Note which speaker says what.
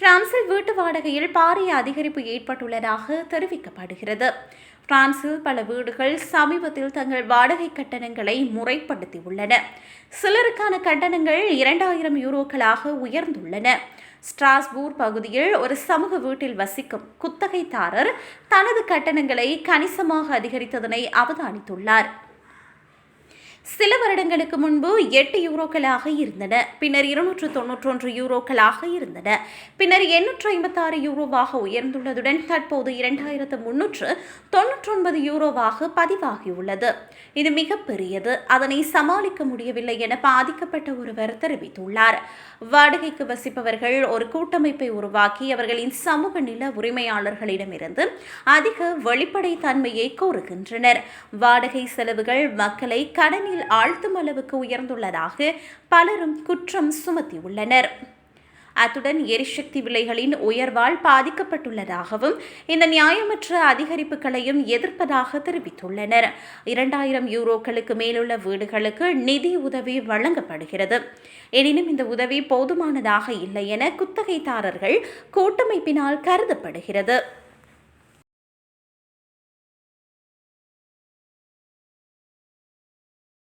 Speaker 1: பிரான்சில் வீட்டு வாடகையில் பாரிய அதிகரிப்பு ஏற்பட்டுள்ளதாக தெரிவிக்கப்படுகிறது. பிரான்சில் பல வீடுகள் சமீபத்தில் தங்கள் வாடகை கட்டணங்களை முறைப்படுத்தியுள்ளன. சிலருக்கான கட்டணங்கள் இரண்டாயிரம் யூரோக்களாக உயர்ந்துள்ளன. ஸ்ட்ராஸ்பூர் பகுதியில் ஒரு சமூக வீட்டில் வசிக்கும் குத்தகைதாரர் தனது கட்டணங்களை கணிசமாக அதிகரித்ததனை அவதானித்துள்ளார். சில வருடங்களுக்கு முன்பு எட்டு யூரோக்களாக இருந்தன. பின்னர் இருநூற்று தொன்னூற்றொன்று யூரோக்களாக இருந்தன. பின்னர் எண்ணூற்று ஐம்பத்தாறு யூரோவாக உயர்ந்துள்ளதுடன் தற்போது இரண்டாயிரத்து முன்னூற்று தொன்னூற்றொன்பது யூரோவாக பதிவாகியுள்ளது. இது மிகப்பெரியது அதனை சமாளிக்க முடியவில்லை என பாதிக்கப்பட்ட ஒருவர் தெரிவித்துள்ளார். வாடகைக்கு வசிப்பவர்கள் ஒரு கூட்டமைப்பை உருவாக்கி அவர்களின் சமூக நில உரிமையாளர்களிடமிருந்து அதிக வெளிப்படைத்தன்மையை கோருகின்றனர். வாடகை செலவுகள் மக்களை கடனில் ஆழ்த்தும் அளவுக்கு உயர்ந்துள்ளதாக பலரும் குற்றம் சுமத்தியுள்ளனர். அத்துடன் எரிசக்தி விலைகளின் உயர்வால் பாதிக்கப்பட்டுள்ளதாகவும் இந்த நியாயமற்ற அதிகரிப்புகளையும் எதிர்ப்பதாக தெரிவித்துள்ளனர். இரண்டாயிரம் யூரோக்களுக்கு மேலுள்ள வீடுகளுக்கு நிதி உதவி வழங்கப்படுகிறது. எனினும் இந்த உதவி போதுமானதாக இல்லை என குத்தகைதாரர்கள் கூட்டமைப்பினால் கருதப்படுகிறது.